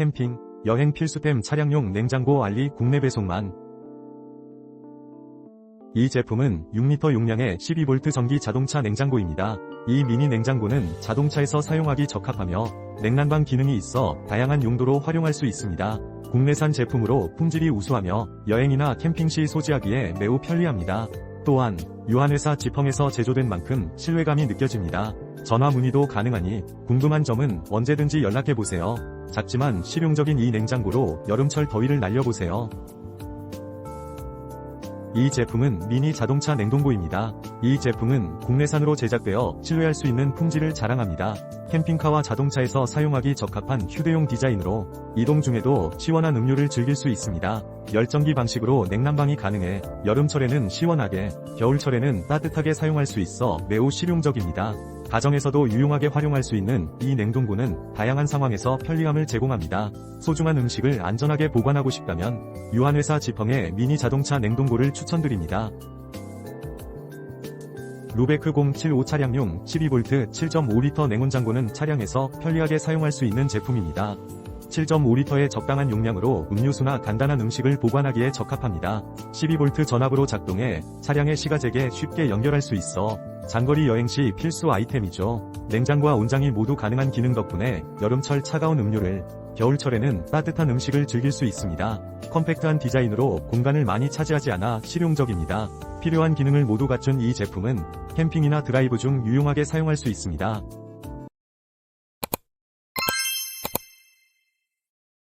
캠핑, 여행 필수템 차량용 냉장고 알리 국내 배송만. 이 제품은 6리터 용량의 12V 전기 자동차 냉장고입니다. 이 미니 냉장고는 자동차에서 사용하기 적합하며 냉난방 기능이 있어 다양한 용도로 활용할 수 있습니다. 국내산 제품으로 품질이 우수하며 여행이나 캠핑 시 소지하기에 매우 편리합니다. 또한 유한회사 지펑에서 제조된 만큼 신뢰감이 느껴집니다. 전화 문의도 가능하니 궁금한 점은 언제든지 연락해보세요. 작지만 실용적인 이 냉장고로 여름철 더위를 날려보세요. 이 제품은 미니 자동차 냉동고입니다. 이 제품은 국내산으로 제작되어 신뢰할 수 있는 품질을 자랑합니다. 캠핑카와 자동차에서 사용하기 적합한 휴대용 디자인으로 이동 중에도 시원한 음료를 즐길 수 있습니다. 열전기 방식으로 냉난방이 가능해 여름철에는 시원하게, 겨울철에는 따뜻하게 사용할 수 있어 매우 실용적입니다. 가정에서도 유용하게 활용할 수 있는 이 냉동고는 다양한 상황에서 편리함을 제공합니다. 소중한 음식을 안전하게 보관하고 싶다면 유한회사 지펑의 미니 자동차 냉동고를 추천드립니다. 루베크 075 차량용 12V 7.5리터 냉온장고는 차량에서 편리하게 사용할 수 있는 제품입니다. 7.5리터의 적당한 용량으로 음료수나 간단한 음식을 보관하기에 적합합니다. 12V 전압으로 작동해 차량의 시가잭에 쉽게 연결할 수 있어 장거리 여행 시 필수 아이템이죠. 냉장과 온장이 모두 가능한 기능 덕분에 여름철 차가운 음료를 겨울철에는 따뜻한 음식을 즐길 수 있습니다. 컴팩트한 디자인으로 공간을 많이 차지하지 않아 실용적입니다. 필요한 기능을 모두 갖춘 이 제품은 캠핑이나 드라이브 중 유용하게 사용할 수 있습니다.